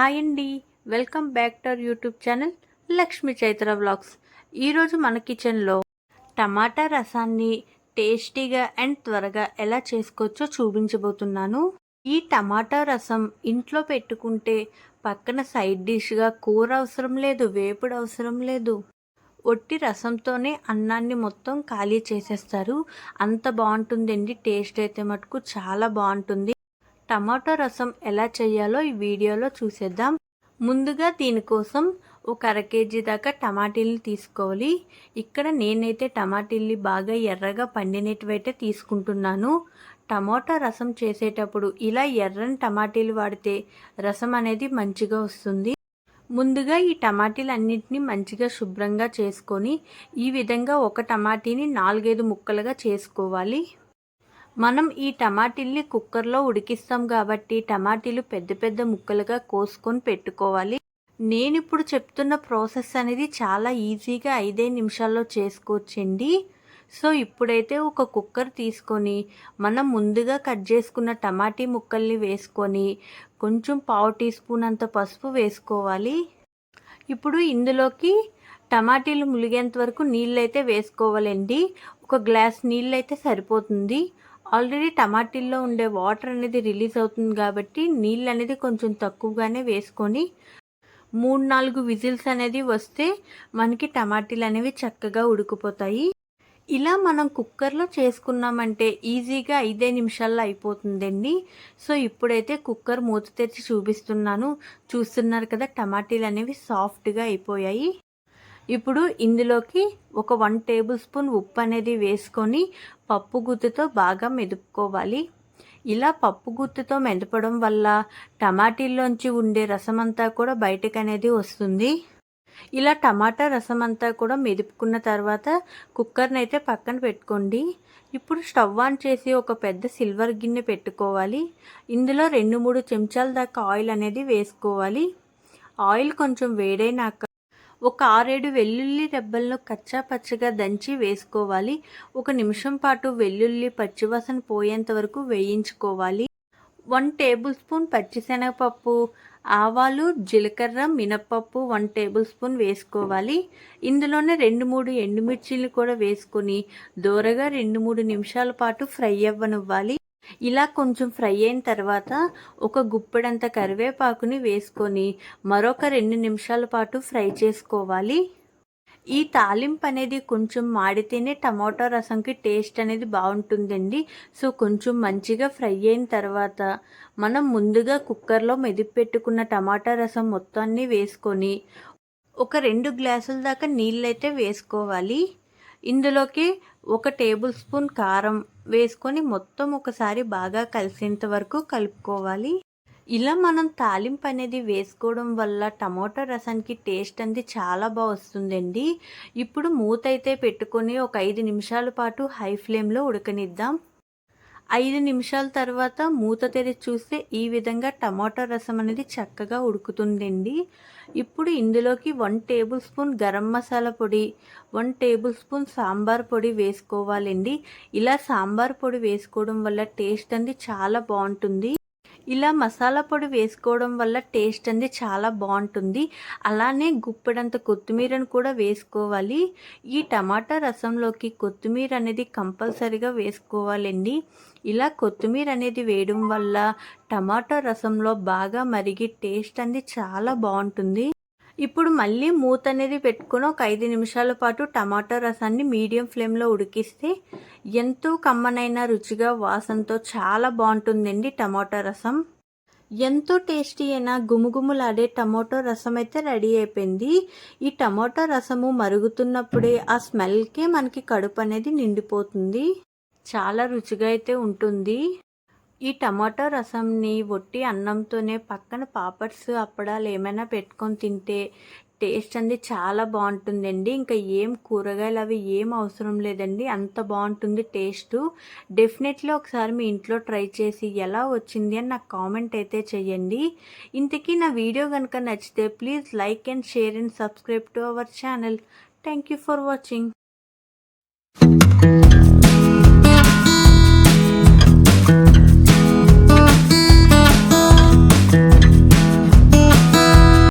Hi అండి. Welcome back to our YouTube channel Lakshmi Chaitra vlogs. ఈరోజు మన కిచెన్లో టమాటా రసాన్ని టేస్టీగా అండ్ త్వరగా ఎలా చేసుకోవచ్చో చూపించబోతున్నాను. ఈ టమాటా రసం ఇంట్లో పెట్టుకుంటే పక్కన సైడ్ డిష్గా కూర అవసరం లేదు వేపుడు అవసరం లేదు. ఒట్టి రసంతోనే అన్నాన్ని మొత్తం ఖాళీ చేసేస్తారు. అంత బాగుంటుందండి టేస్ట్ అయితే మటుకు చాలా బాగుంటుంది. టమాటో రసం ఎలా చేయాలో ఈ వీడియోలో చూసేద్దాం. ముందుగా దీనికోసం ఒక అర కేజీ దాకా టమాటీలు తీసుకోవాలి. ఇక్కడ నేనైతే టమాటీల్ని బాగా ఎర్రగా పండినటువైతే తీసుకుంటున్నాను. టమాటా రసం చేసేటప్పుడు ఇలా ఎర్రని టమాటీలు వాడితే రసం అనేది మంచిగా వస్తుంది. ముందుగా ఈ టమాటీలు అన్నింటినీ మంచిగా శుభ్రంగా చేసుకొని ఈ విధంగా ఒక టమాటీని నాలుగైదు ముక్కలుగా చేసుకోవాలి. మనం ఈ టమాటీల్ని కుక్కర్లో ఉడికిస్తాం కాబట్టి టమాటీలు పెద్ద పెద్ద ముక్కలుగా కోసుకొని పెట్టుకోవాలి. నేను ఇప్పుడు చెప్తున్న ప్రాసెస్ అనేది చాలా ఈజీగా ఐదే నిమిషాల్లో చేసుకోవచ్చండి. సో ఇప్పుడైతే ఒక కుక్కర్ తీసుకొని మనం ముందుగా కట్ చేసుకున్న టమాటీ ముక్కల్ని వేసుకొని కొంచెం పావు టీ స్పూన్ అంత పసుపు వేసుకోవాలి. ఇప్పుడు ఇందులోకి టమాటీలు ములిగేంత వరకు నీళ్ళు అయితే వేసుకోవాలండి. ఒక గ్లాస్ నీళ్ళు అయితే సరిపోతుంది. ఆల్రెడీ టమాటీల్లో ఉండే వాటర్ అనేది రిలీజ్ అవుతుంది కాబట్టి నీళ్ళు అనేది కొంచెం తక్కువగానే వేసుకొని మూడు నాలుగు విజిల్స్ అనేది వస్తే మనకి టమాటీలు అనేవి చక్కగా ఉడికిపోతాయి. ఇలా మనం కుక్కర్లో చేసుకున్నామంటే ఈజీగా ఐదే నిమిషాల్లో అయిపోతుందండి. సో ఇప్పుడైతే కుక్కర్ మూత తెరిచి చూపిస్తున్నాను. చూస్తున్నారు కదా టమాటీలు అనేవి సాఫ్ట్గా అయిపోయాయి. ఇప్పుడు ఇందులోకి ఒక వన్ టేబుల్ స్పూన్ ఉప్పు అనేది వేసుకొని పప్పు గుత్తుతో బాగా మెదుపుకోవాలి. ఇలా పప్పు గుత్తుతో మెదపడం వల్ల టమాటీల్లోంచి ఉండే రసం అంతా కూడా బయటకు అనేది వస్తుంది. ఇలా టమాటా రసం అంతా కూడా మెదుపుకున్న తర్వాత కుక్కర్ని అయితే పక్కన పెట్టుకోండి. ఇప్పుడు స్టవ్ ఆన్ చేసి ఒక పెద్ద సిల్వర్ గిన్నె పెట్టుకోవాలి. ఇందులో రెండు మూడు చెంచాల దాకా ఆయిల్ అనేది వేసుకోవాలి. ఆయిల్ కొంచెం వేడైనాక ఒక ఆరేడు వెల్లుల్లి రెబ్బలను కచ్చా పచ్చగా దంచి వేసుకోవాలి. ఒక నిమిషం పాటు వెల్లుల్లి పచ్చివాసన పోయేంత వరకు వేయించుకోవాలి. వన్ టేబుల్ స్పూన్ పచ్చిశనగపప్పు ఆవాలు జీలకర్ర మినప్పప్పు వన్ టేబుల్ స్పూన్ వేసుకోవాలి. ఇందులోనే రెండు మూడు ఎండుమిర్చిలు కూడా వేసుకొని దూరగా రెండు మూడు నిమిషాల పాటు ఫ్రై అవ్వనివ్వాలి. ఇలా కొంచెం ఫ్రై అయిన తర్వాత ఒక గుప్పెడంత కరివేపాకుని వేసుకొని మరొక రెండు నిమిషాల పాటు ఫ్రై చేసుకోవాలి. ఈ తాలింపు అనేది కొంచెం మాడితేనే టమాటో రసంకి టేస్ట్ అనేది బాగుంటుందండి. సో కొంచెం మంచిగా ఫ్రై అయిన తర్వాత మనం ముందుగా కుక్కర్లో మెదిపి పెట్టుకున్న టమాటా రసం మొత్తాన్ని వేసుకొని ఒక రెండు గ్లాసుల దాకా నీళ్ళైతే వేసుకోవాలి. ఇందులోకి ఒక టేబుల్ స్పూన్ కారం వేసుకొని మొత్తం ఒకసారి బాగా కలిసేంత వరకు కలుపుకోవాలి. ఇలా మనం తాలింపు అనేది వేసుకోవడం వల్ల టమోటా రసానికి టేస్ట్ అనేది చాలా బాగా వస్తుందండి. ఇప్పుడు మూత అయితే పెట్టుకొని ఒక ఐదు నిమిషాల పాటు హై ఫ్లేమ్లో ఉడకనిద్దాం. ఐదు నిమిషాల తర్వాత మూత తెరిచి చూస్తే ఈ విధంగా టమాటో రసం అనేది చక్కగా ఉడుకుతుందండి. ఇప్పుడు ఇందులోకి one tablespoon garam masala పొడి వన్ టేబుల్ స్పూన్ సాంబార్ పొడి వేసుకోవాలండి. ఇలా సాంబార్ పొడి వేసుకోవడం వల్ల టేస్ట్ అనేది చాలా బాగుంటుంది. ఇలా మసాలా పొడి వేసుకోవడం వల్ల టేస్ట్ అనేది చాలా బాగుంటుంది. అలానే గుప్పెడంత కొత్తిమీరను కూడా వేసుకోవాలి. ఈ టమాటా రసంలోకి కొత్తిమీర అనేది కంపల్సరీగా వేసుకోవాలండి. ఇలా కొత్తిమీర అనేది వేయడం వల్ల టమాటా రసంలో బాగా మరిగి టేస్ట్ అనేది చాలా బాగుంటుంది. ఇప్పుడు మళ్ళీ మూత అనేది పెట్టుకుని ఒక ఐదు నిమిషాల పాటు టమాటో రసాన్ని మీడియం ఫ్లేమ్లో ఉడికిస్తే ఎంతో కమ్మనైన రుచిగా వాసనతో చాలా బాగుంటుందండి టమాటో రసం. ఎంతో టేస్టీ అయినా గుమగుమలాడే టమాటో రసం అయితే రెడీ అయిపోయింది. ఈ టమాటో రసము మరుగుతున్నప్పుడే ఆ స్మెల్కే మనకి కడుపు అనేది నిండిపోతుంది. చాలా రుచిగా అయితే ఉంటుంది. ఈ టమాటో రసంని ఒట్టి అన్నంతోనే పక్కన పాపడ్స్ అప్పడాలు ఏమైనా పెట్టుకొని తింటే టేస్ట్ అనేది చాలా బాగుంటుందండి. ఇంకా ఏం కూరగాయలు అవి ఏం అవసరం లేదండి. అంత బాగుంటుంది టేస్ట్. డెఫినెట్లీ ఒకసారి మీ ఇంట్లో ట్రై చేసి ఎలా వచ్చింది అని నాకు కామెంట్ అయితే చేయండి. ఇంతకీ నా వీడియో కనుక నచ్చితే please like and share and subscribe to our channel. Thank you for watching.